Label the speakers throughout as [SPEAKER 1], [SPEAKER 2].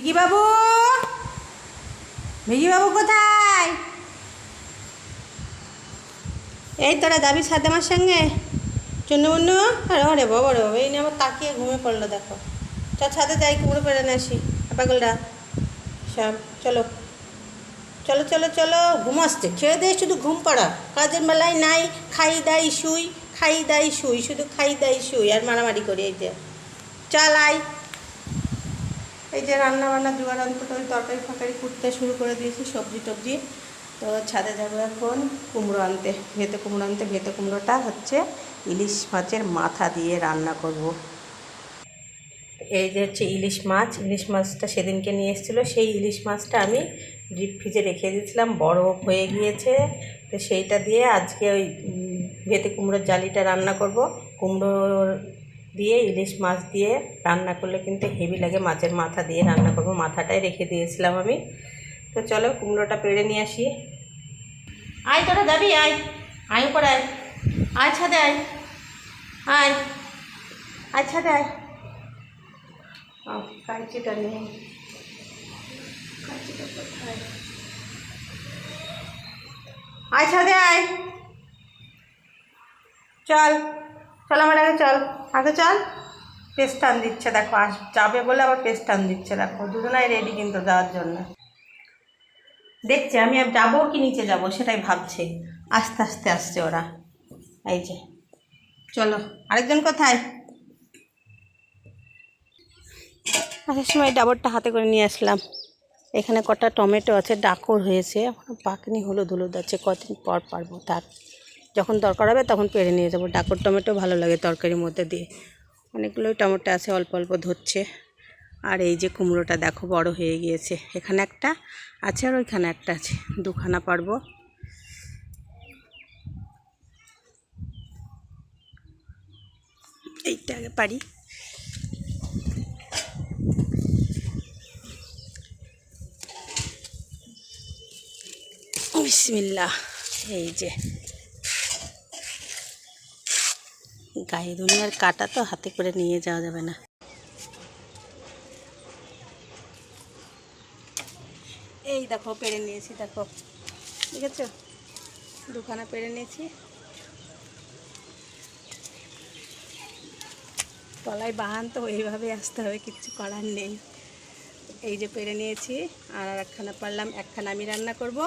[SPEAKER 1] ভিকি বাবু ভিকি বাবু কোথায়? এই তোরা যাবি সাথে আমার সঙ্গে? চুন্নু মুন্নু আরে ওরে বাবা রে, এই নিয়ে আমার তাকিয়ে ঘুমে পড়ল, দেখো। চ, ছাদে যাই, কুমড়ো পেরে নিয়ে আসি। পাগলরা সব চলো। চলো চলো চলো, ঘুম আসছে। খেয়ে দিয়ে শুধু ঘুম পড়া। কাজের মেলায় নাই, খাই দাই, শুই, খাই দাই, শুই, শুধু খাই দাই, শুই, আর মারামারি করি, এই যে। চল আয়। এই যে রান্না বান্না অন্তত ওই তরকারি ফরকারি কুটতে শুরু করে দিয়েছি, সবজি টবজি। তো ছাদে যাব এখন কুমড়ো আনতে। ভেতে কুমড়ো আনতে, ভেতে কুমড়োটা হচ্ছে ইলিশ মাছের মাথা দিয়ে রান্না করব। এই যে হচ্ছে ইলিশ মাছ, ইলিশ মাছটা সেদিনকে নিয়ে এসেছিল। সেই ইলিশ মাছটা আমি ডিপ ফ্রিজে রেখে দিয়েছিলাম, বড় হয়ে গিয়েছে। তো সেইটা দিয়ে আজকে ওই ভেতে কুমড়োর জালিটা রান্না করব। কুমড়ো দিয়ে ইলিশ মাছ দিয়ে রান্না করলে কিন্তু হেভি লাগে, মাছের মাথা দিয়ে রান্না করব। মাথাটাই রেখে দিয়েছিলাম আমি। তো চলো কুমড়োটা পেড়ে নিয়ে আসি। আয় তোরা যাবি, আয়। আয় উপর আয়। আয় ছাদে আয়। আয়। আয় ছাদে আয়। কাঁচিটা নেই আয় ছাদে আয়। চল। চল আমার আগে চল আগে চল। পেস্ট টান দিচ্ছে, দেখো, আস, যাবে বলে আবার পেস্ট টান দিচ্ছে, দেখো, দুজনাই রেডি কিন্তু যাওয়ার জন্য। দেখছে, আমি যাব কি নিচে যাব সেটাই ভাবছে। আস্তে আস্তে আসছে ওরা। এই যে, চলো, আরেকজন কোথায়? আসার সময় ডাবরটা হাতে করে নিয়ে আসলাম। এখানে কটা টমেটো আছে, ডাকর হয়েছে, এখনও পাকনি হলুদ হলুদ আছে, কদিন পর পারব তার। যখন দরকার হবে তখন পেরে নিয়ে যাব। ডাকর টমেটো ভালো লাগে তরকারির মধ্যে দিয়ে। অনেকগুলোই টমেটো আছে, অল্প অল্প ধরছে। আর এই যে কুমড়োটা দেখো বড় হয়ে গিয়েছে। এখানে একটা আছে আর ওইখানে একটা আছে। দুখানা পারব। এইটা আগে পারি। বিসমিল্লাহ। এই যে গায়ে দুনিয়ার কাটা তো হাতে করে নিয়ে যাওয়া যাবে না। এই দেখো পেরে নিয়েছি, দেখো। ঠিক আছে দুখানা পেরে নিয়েছি। তলায় বাহান তো এইভাবে আসতে হবে, কিচ্ছু করার নেই। এই যে পেরে নিয়েছি, আর একখানা পারলাম, একখানা আমি রান্না করব।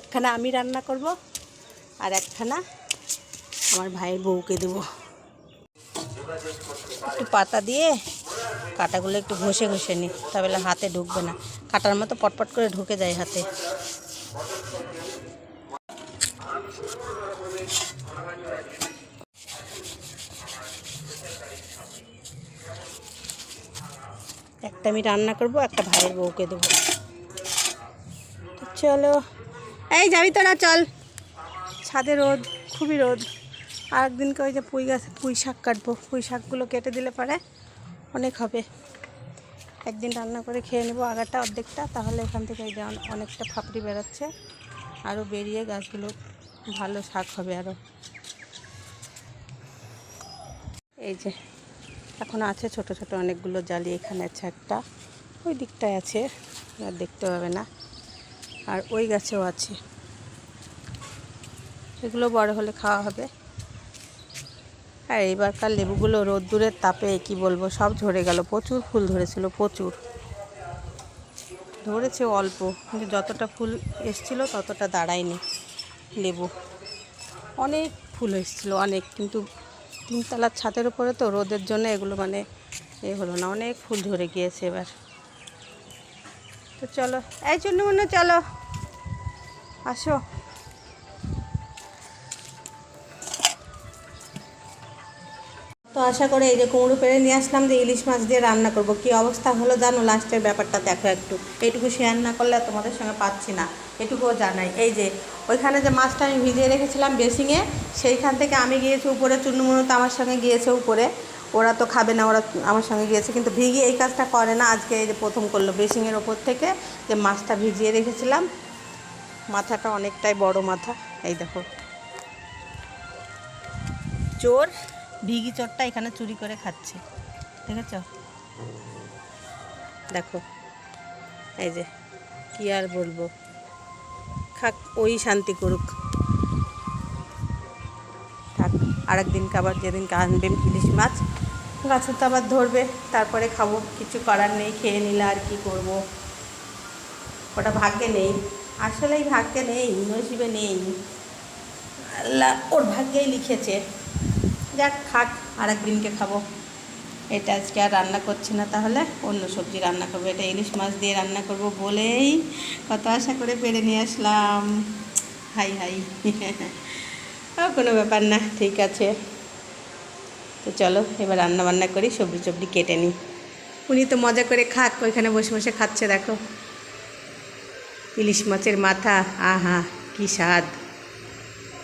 [SPEAKER 1] একখানা আমি রান্না করব, আর একখানা আমার ভাইয়ের বউকে দেবো। একটু পাতা দিয়ে কাটাগুলো একটু ঘষে ঘষে নিই তাহলে হাতে ঢুকবে না। কাটার মতো পটপট করে ঢুকে যায় হাতে। একটা আমি রান্না করব, একটা ভাইয়ের বউকে দেবো। চলো। এই যাবি তোরা চল। ছাদে রোদ, খুবই রোদ। আর একদিনকে ওই যে পুঁই গাছ, পুঁই শাক কাটবো। পুঁই শাকগুলো কেটে দিলে পরে অনেক হবে। একদিন রান্না করে খেয়ে নেব আগাটা অর্ধেকটা, তাহলে এখান থেকে এই যে অনেকটা ফাপড়ি বেরোচ্ছে আরও বেরিয়ে গাছগুলো ভালো শাক হবে আরও এই যে, এখন আছে ছোট ছোট অনেকগুলো জালি, এখানে আছে একটা, ওই দিকটায় আছে, আর দেখতে পাবে না। আর ওই গাছেও আছে। এগুলো বড় হলে খাওয়া হবে। আর এইবারকার লেবুগুলো রোদ্দুরের তাপে, কি বলব, সব ঝরে গেল। প্রচুর ফুল ধরেছিল, প্রচুর। ধরেছে অল্প, কিন্তু যতটা ফুল এসছিল ততটা দাঁড়ায়নি লেবু। অনেক ফুল এসেছিল, অনেক, কিন্তু তিনতলার ছাদের উপরে তো রোদের জন্য এগুলো মানে এ হলো না, অনেক ফুল ঝরে গিয়েছে এবার। তো চলো, এই জন্য মনে চলো। আসো। তো আশা করে এই যে কুমড়ো পেড়ে নিয়ে আসলাম যে ইলিশ মাছ দিয়ে রান্না করব। কি অবস্থা হলো জানো? লাস্টের ব্যাপারটা দেখো একটু। এইটুকু শেয়ার না করলে তোমাদের সঙ্গে পাচ্ছি না। এটুকুও জানাই। এই যে ওইখানে যে মাছটা আমি ভিজিয়ে রেখেছিলাম বেসিংয়ে সেইখান থেকে আমি গিয়েছি উপরে চুন্নুমুনু তো আমার সঙ্গে গিয়েছে উপরে। ওরা তো খাবে না, ওরা আমার সঙ্গে গিয়েছে। কিন্তু ভিগিয়ে এই কাজটা করে না। আজকে এই যে প্রথম করল বেসিংয়ের ওপর থেকে যে মাছটা ভিজিয়ে রেখেছিলাম। মাথাটা অনেকটাই বড় মাথা। এই দেখো। চোর। ভিগি চোরটা এখানে চুরি করে খাচ্ছে। দেখেছ? দেখো। এই যে, কি আর বলব? খাক, ওই শান্তি করুক। থাক আর একদিনকে আবার যেদিনকে আনবে ইলিশ মাছ, গাছে তো আবার ধরবে, তারপরে খাব। কিছু করার নেই, খেয়ে নিলে আর কি করব? ওটা ভাগ্যে নেই। আসলেই ভাগ্যে নেই, নসিবে নেই। আল্লাহ, ওর ভাগ্যেই লিখেছে। যাক, খাক আর একদিনকে খাব। এটা আজকে আর রান্না করছি না তাহলে। অন্য সবজি রান্না করব। এটা ইলিশ মাছ দিয়ে রান্না করব বলেই কত আশা করে পেরে নিয়ে আসলাম। High high. ও কোনো ব্যাপার না, ঠিক আছে। তো চলো, এবার রান্না বান্না করি, সবজি সবজি কেটে নিই। উনি তো মজা করে খাক, ওইখানে বসে বসে খাচ্ছে, দেখো। ইলিশ মাছের মাথা, আহা, কি স্বাদ।